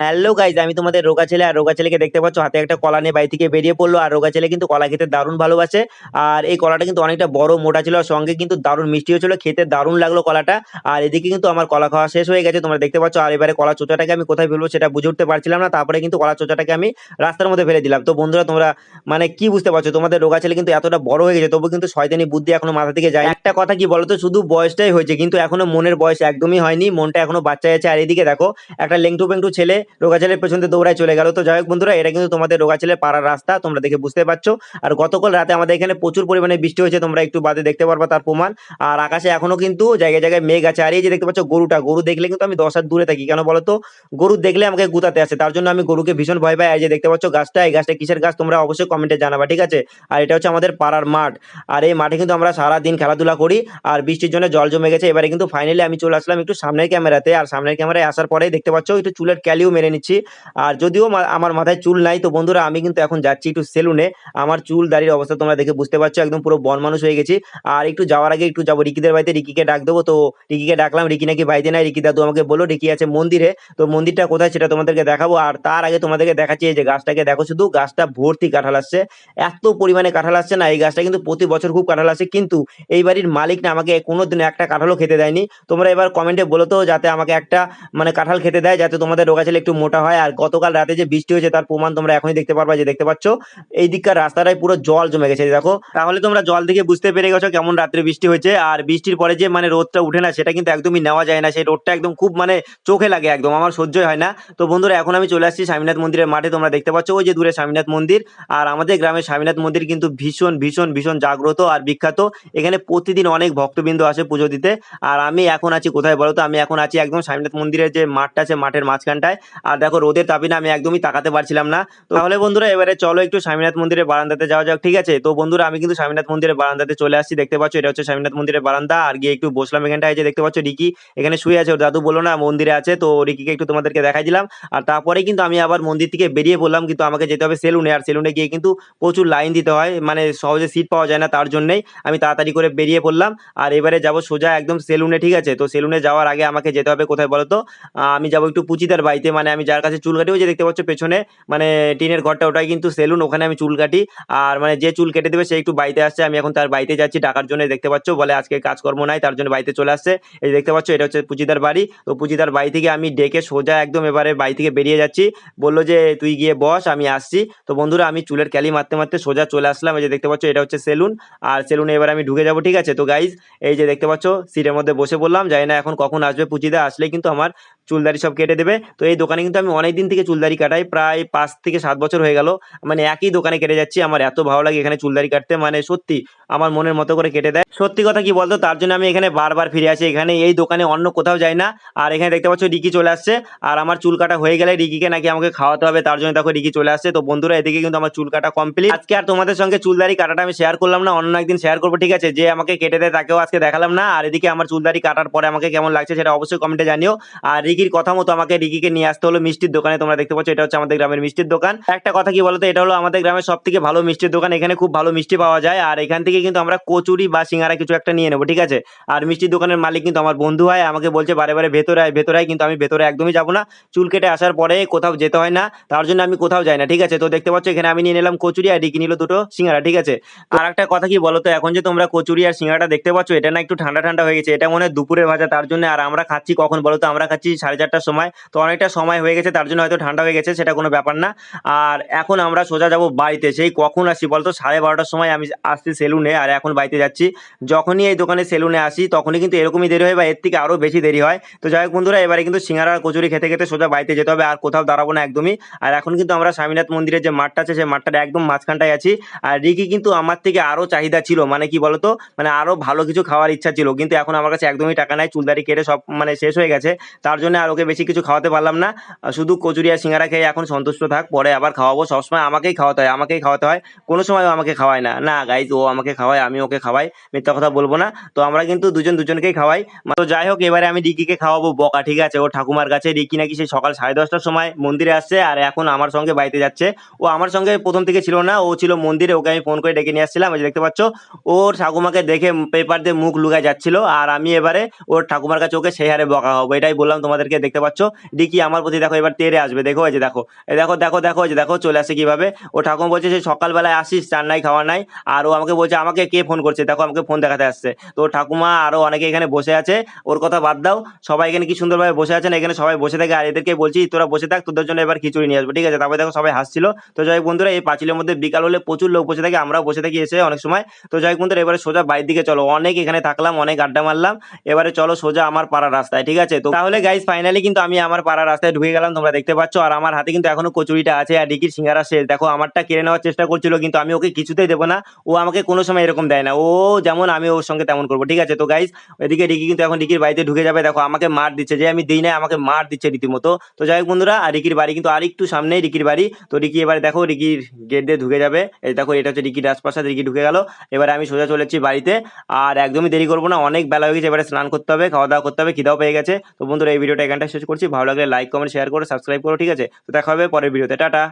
Hello guys আমি তোমাদের রোগা ছেলে, আর রোগা ছেলেকে দেখতে পাচ্ছ, হাতে একটা কলা নিয়ে বাড়ি থেকে বেরিয়ে পড়ল, আর রোগা ছেলে কিন্তু কলা খেতে দারুণ ভালোবাসে। আর এই কলাটা কিন্তু অনেকটা বড়, মোটা ছিল, আর সঙ্গে কিন্তু দারুণ মিষ্টি হয়েছিল খেতে দারুণ লাগল কলাটা। আর এদিকে কিন্তু আমার কলা খাওয়া শেষ হয়ে গেছে, তোমরা দেখতে পাচ্ছ, আর এবারে কলা চোচাটাকে আমি কোথায় ফেলব সেটা বুঝে উঠতে পারছিলাম না, তারপরে কিন্তু কলা চোচাটাকে আমি রাস্তার মধ্যে ফেলে দিলাম। তো বন্ধুরা, তোমরা মানে কি বুঝতে পারছ, তোমাদের রোগা ছেলে কিন্তু এতটা বড় হয়ে গেছে, তবু কিন্তু শয়তানি বুদ্ধি এখনও মাথা থেকে যায় একটা কথা কি বলতো, শুধু বয়সটাই হয়েছে, কিন্তু এখনও মনের বয়স একদমই হয়নি, মনটা এখনও বাচ্চা আছে। আর এদিকে দেখো, একটা লেংটু পেংটু ছেলে রোগা ছেলের পেছন দিয়ে দৌড়ায় চলে গেল। তো যাই হোক বন্ধুরা, এটা কিন্তু তোমাদের রোগা ছেলের পাড়ার রাস্তা, তোমরা দেখে বুঝতে পারছ। আর গতকাল রাতে আমাদের এখানে প্রচুর পরিমাণে বৃষ্টি হয়েছে, তোমরা একটু বাদে দেখতে পারবা তার প্রমাণ। আর আকাশে এখনও কিন্তু জায়গায় জায়গায় মেঘ আছে। আর এই যে দেখতে পাচ্ছ গরুটা, গরু দেখলে কিন্তু আমি দশ হাত দূরে থাকি, কেন বলতো গরু দেখলে আমাকে গুতাতে আসে, তার জন্য আমি গরুকে ভীষণ ভয় পাই। আর যে দেখতে পাচ্ছ গাছটা, এই গাছটা কিসের গাছ তোমরা অবশ্যই কমেন্টে জানাবা, ঠিক আছে? আর এটা হচ্ছে আমাদের পাড়ার মাঠ। আর এই মাঠে কিন্তু আমরা সারা দিন খেলাধুলা করি, আর বৃষ্টির জন্য জল জমে গেছে। এবারে কিন্তু ফাইনালি আমি চলে আসলাম একটু সামনের ক্যামেরাতে আর সামনের ক্যামেরায় আসার পরেই দেখতে পাচ্ছ একটু চুলের ক্যালিও মেরে নিচ্ছি। আর যদিও আমার মাথায় চুল নাই, তো বন্ধুরা আমি কিন্তু এখন যাচ্ছি একটু সেলুনে। আমার চুল দাড়ির অবস্থা তোমরা দেখে বুঝতে পারছ, একদম পুরো বন মানুষ হয়ে গেছি। আর একটু যাওয়ার আগে একটু যাব রিকিদের বাড়িতে, রিকিকে ডাক দেবো। তো রিকিকে ডাকলাম, রিকি নাকি বাড়িতে নাই, রিকি দাদু আমাকে বলো রিকি আছে মন্দিরে। তো মন্দিরটা কোথায় সেটা তোমাদেরকে দেখাবো। আর তার আগে তোমাদেরকে দেখাচ্ছি এই যে গাছটাকে। দেখো শুধু গাছটা ভর্তি কাঁঠাল আসছে। এত পরিমাণে কাঁঠাল আসছে না, এই গাছটা কিন্তু প্রতি বছর খুব কাঁঠাল আসে। কিন্তু এই বাড়ির মালিক না আমাকে কোনোদিন একটা কাঁঠালও খেতে দেয়নি। তোমরা এবার কমেন্টে বলো তো, যাতে আমাকে একটা মানে কাঁঠাল খেতে দেয়, যাতে তোমাদের রোগা ছেলে একটু মোটা হয় আর গতকাল রাতে যে বৃষ্টি হয়েছে তার প্রমাণ তোমরা এখনই দেখতে পারবা যে দেখতে পাচ্ছ। এই দিককার রাস্তাটায় পুরো জল জমে গেছে দেখো। তাহলে তোমরা জল দেখে বুঝতে পেরে গেছো কেমন রাত্রে বৃষ্টি হয়েছে। আর বৃষ্টির পরে যে মানে রোদটা উঠে না, সেটা কিন্তু একদমই নেওয়া যায় না। সেই রোদটা একদম খুব মানে চোখে লাগে একদম, আমার সহ্যই হয় না। তো বন্ধুরা, এখন আমি চলে আসছি স্বামীনাথ মন্দিরের মাঠে, তোমরা দেখতে পাচ্ছ ওই যে দূরে স্বামীনাথ মন্দির। আর আমাদের গ্রামের স্বামীনাথ মন্দির কিন্তু ভীষণ ভীষণ ভীষণ জাগ্রত আর বিখ্যাত। এখানে প্রতিদিন অনেক ভক্তবৃন্দ আসে পুজো দিতে। আর আমি এখন আছি কোথায় বলো তো? আমি এখন আছি একদম স্বামীনাথ মন্দিরের যে মাঠটা আছে, মাঠের মাঝখানটায়। আর দেখো রোদের তাপিনা আমি একদমই তাকাতে পারছিলাম না। তাহলে বন্ধুরা, এবারে চলো একটু স্বামীনাথ মন্দিরের বারান্দাতে যাওয়া যাক, ঠিক আছে? তো বন্ধুরা, আমি কিন্তু স্বামীনাথ মন্দিরের বারান্দাতে চলে আসছি, দেখতে পাচ্ছ এটা হচ্ছে স্বামীনাথ মন্দিরের বারান্দা। আর গিয়ে একটু বসলাম এখানটায় যে দেখতে পাচ্ছ রিকি এখানে শুয়ে আছে, ওর দাদু বলো না মন্দিরে আছে, তো রিকিকে একটু তোমাদেরকে দেখাই দিলাম। আর তারপরে কিন্তু আমি আবার মন্দির থেকে বেরিয়ে পড়লাম, কিন্তু আমাকে যেতে হবে সেলুনে। আর সেলুনে গিয়ে কিন্তু প্রচুর লাইন দিতে হয় মানে সহজে সিট পাওয়া যায় না তার জন্যই। আমি তাড়াতাড়ি করে বেরিয়ে পড়লাম, আর এবারে যাব সোজা একদম সেলুনে, ঠিক আছে? তো সেলুনে যাওয়ার আগে আমাকে যেতে হবে কোথায় বলো তো আমি যাব একটু পুচিদার বাড়িতে মানে আমি যার কাছে চুল কাটি ওই যে দেখতে পাচ্ছ পেছনে মানে টিনের ঘরটা, ওটাই কিন্তু সেলুন, ওখানে আমি চুল কাটি। আর মানে যে চুল কেটে দেবে, সে একটু বাড়িতে আসছে, আমি এখন তার বাড়িতে যাচ্ছি, টাকার জন্য দেখতে পাচ্ছ, বলে আজকে কাজকর্ম নাই, তার জন্য বাড়িতে চলে আসছে। এই দেখতে পাচ্ছ, এটা হচ্ছে পুজিদার বাড়ি। তো পুজিদার বাড়ি থেকে আমি ডেকে সোজা একদম এবারে বাড়ি থেকে বেরিয়ে যাচ্ছি। বলল যে, তুই গিয়ে বস, আমি আসছি। তো বন্ধুরা, আমি চুলের ক্যালি মারতে মারতে সোজা চলে আসলাম। এই যে দেখতে পাচ্ছ, এটা হচ্ছে সেলুন। আর সেলুনে এবার আমি ঢুকে যাব, ঠিক আছে? তো গাইজ এই যে দেখতে পাচ্ছ, সিটের মধ্যে বসে বললাম জানি না এখন কখন আসবে পুজিদা আসলে কিন্তু আমার চুলদারি সব কেটে দেবে। তো এই দোকানে কিন্তু আমি অনেক দিন থেকে চুলদারি কাটাই, প্রায় পাঁচ থেকে সাত বছর হয়ে গেল। মানে একই দোকানে কেটে যাচ্ছি, আমার এত ভালো লাগে এখানে চুলদারি কাটতে মানে সত্যি আমার মনের মতো করে কেটে দেয়। সত্যি কথা কি বলতো, তার জন্য আমি এখানে বারবার ফিরে আসি। এখানে এই দোকানে অন্য কোথাও যাই না, আর এখানে দেখতে পাচ্ছ রিকি চলে আসছে। আর আমার চুল কাটা হয়ে গেলে রিকিকে নাকি আমাকে খাওয়াতে হবে, তার জন্য দেখো রিকি চলে আসছে। তো বন্ধুরা, এদিকে কিন্তু আমার চুল কাটা কমপ্লিট আজকে আর তোমাদের সঙ্গে চুলদারি কাটাটা আমি শেয়ার করলাম না, অন্য একদিন শেয়ার করব, ঠিক আছে? যে আমাকে কেটে দেয়, তাকেও আজকে দেখালাম না। আর এদিকে আমার চুলদারি কাটার পরে আমাকে কেমন লাগছে, সেটা অবশ্যই কমেন্টে জানিও। আর রিকির কথা মতো আমাকে রিকিকে নিয়ে আসতে হলো মিষ্টির দোকানে, তোমরা দেখতে পাচ্ছ এটা হচ্ছে আমাদের গ্রামের মিষ্টির দোকান। একটা কথা কি বলতো, এটা হলো আমাদের গ্রামের সব থেকে ভালো মিষ্টির দোকান, এখানে খুব ভালো মিষ্টি পাওয়া যায়, আর এখান থেকে কিন্তু আমরা কচুরি বা সিঙ্গারা কিছু একটা নিয়ে নেব, ঠিক আছে? আর মিষ্টির দোকানের মালিক কিন্তু আমার বন্ধু হয়, আমাকে বলছে, বারে বারে, ভেতরে আয়, ভেতরে কিন্তু আমি ভেতরে একদমই যাব না। চুল কেটে আসার পরে কোথাও যেতে হয় না, তার জন্য আমি কোথাও যাই না, ঠিক আছে? তো দেখতে পাচ্ছ, এখানে আমি নিয়ে নিলাম কচুরি আর রিকি নিল দুটো সিঙ্গারা, ঠিক আছে? আর একটা কথা কি বলো তো এখন যে তোমরা কচুরি আর সিঙ্গারাটা দেখতে পাচ্ছ, এটা না একটু ঠান্ডা ঠান্ডা হয়ে গেছে, এটা মনে হয় দুপুরে ভাজা, তার জন্য আর আমরা খাচ্ছি কখন বলো তো আমরা খাচ্ছি সাড়ে চারটার সময়। তো অনেকটা সময় হয়ে গেছে, তার জন্য হয়তো ঠান্ডা হয়ে গেছে, সেটা কোনো ব্যাপার না। আর এখন আমরা সোজা যাব বাড়িতে। সেই কখন আসি বলতো? সাড়ে বারোটার সময় আমি আসছি সেলুনে, আর এখন বাড়িতে যাচ্ছি। যখনই এই দোকানে সেলুনে আসি, তখনই কিন্তু এরকমই দেরি হয় বা এর থেকে আরও বেশি দেরি হয়। তো যাই হোক বন্ধুরা, এবারে কিন্তু সিঙ্গারা কচুরি খেতে খেতে সোজা বাড়িতে যেতে হবে, আর কোথাও দাঁড়াবো না একদমই। আর এখন কিন্তু আমরা স্বামীনাথ মন্দিরের যে মাঠটা আছে, সেই মাঠটার একদম মাঝখানটায় আছি। আর রিকি কিন্তু আমার থেকে আরও চাহিদা ছিল মানে কি বলতো? মানে আরও ভালো কিছু খাওয়ার ইচ্ছা ছিল। কিন্তু এখন আমার কাছে একদমই টাকা নাই, চুলদারি কেটে সব মানে শেষ হয়ে গেছে। তার জন্য আর ওকে বেশি কিছু খাওয়াতে পারলাম না। শুধু কচুরি আর সিঙ্গারা খেয়ে এখন সন্তুষ্ট থাক, পরে আবার খাওয়াবো। সবসময় আমাকেই খাওয়াতে হয়, আমাকেই খাওয়াতে হয়। কোনো সময় ও আমাকে খাওয়ায় না। না গাইজ ও আমাকে খাওয়ায়, আমি ওকে খাওয়াই, মিথ্যা কথা বলব না। তো আমরা কিন্তু দুজন দুজনকেই খাওয়াই। তো যাই হোক, এবারে আমি রিকিকে খাওয়াবো। বকা, ঠিক আছে, ও ঠাকুমার কাছে, রিকি নাকি সেই সকাল সাড়ে দশটার সময় মন্দিরে আসছে, আর এখন আমার সঙ্গে বাড়িতে যাচ্ছে। ও আমার সঙ্গে প্রথম থেকে ছিল না, ও ছিল মন্দিরে, ওকে আমি ফোন করে ডেকে নিয়ে আসছিলাম ওই দেখতে পাচ্ছ। ওর ঠাকুমাকে দেখে পেপার দিয়ে মুখ লুকায় যাচ্ছিল, আর আমি এবারে ওর ঠাকুমার কাছে ওকে সেই হারে বকা হব এটাই বললাম তোমাদের আপনাদেরকে দেখতে পাচ্ছ? ডিকি আমার প্রতি দেখো, এবার তেরে আসবে। দেখো, এই যে দেখো দেখো দেখো দেখো যে দেখো, চলে আসে কীভাবে? ও ঠাকুমা বলছে সে সকালবেলায় আসিস চার নাই, খাওয়া নাই। আর ও আমাকে বলছে, আমাকে কে ফোন করছে? দেখো, আমাকে ফোন দেখাতে আসছে। তো ঠাকুমা আরও অনেকে এখানে বসে আছে, ওর কথা বাদ দাও। সবাই এখানে কি সুন্দরভাবে বসে আছেন এখানে সবাই বসে থাকে। আর এদেরকে বলছি, তোরা বসে থাক, তোদের জন্য এবার খিচুড়ি নিয়ে আসব, ঠিক আছে? তারপরে দেখো, সবাই হাসছিল। তো যাই বন্ধুরা, এই পাঁচিলের মধ্যে বিকাল হলে প্রচুর লোক বসে থাকে, আমরাও বসে থাকি এসে অনেক সময়। তো যাই বন্ধুরা, এবারে সোজা বাইরের দিকে চলো। অনেক এখানে থাকলাম, অনেক আড্ডা মারলাম। এবারে চলো সোজা আমার পাড়ার রাস্তায়, ঠিক আছে? তো তাহলে গাইজ ফাইনালি কিন্তু আমি আমার পাড়ার রাস্তায় ঢুকে গেলাম, তোমরা দেখতে পাচ্ছ। আর আমার হাতে কিন্তু এখনও কচুরিটা আছে আর ডিকির সিঙ্গারা শেষ দেখো, আমারটা কেড়ে নেওয়ার চেষ্টা করছিল, কিন্তু আমি ওকে কিছুতেই দেবো না। ও আমাকে কোনো সময় এরকম দেয় না। ও যেমন আমি ওর সঙ্গে তেমন করব, ঠিক আছে? তো গাইজ এদিকে রিকি কিন্তু এখন রিকির বাড়িতে ঢুকে যাবে। দেখো, আমাকে মার দিচ্ছে। যে আমি দিই না আমাকে মার দিচ্ছে রীতিমতো। তো যাই হোক বন্ধুরা, আর রিকির বাড়ি কিন্তু আর একটু সামনেই রিকির বাড়ি। তো রিকি এবারে দেখো, রিকির গেট দিয়ে ঢুকে যাবে। এই দেখো, এটা হচ্ছে রিকির রাজপ্রাসাদ, রিকি ঢুকে গেল। এবার আমি সোজা চলেছি বাড়িতে। আর একদমই দেরি করব না, অনেক বেলা হয়ে গেছে, এবারে স্নান করতে হবে, খাওয়া দাওয়া করতে হবে, খিদাও পেয়ে গেছে। তো বন্ধুরা, এই ভিডিওটা এখানটা শেষ করছি। ভালো লাগলে লাইক কমেন্ট শেয়ার করো সাবস্ক্রাইব করো, ঠিক আছে? তো দেখা হবে পরের ভিডিওতে। টাটা!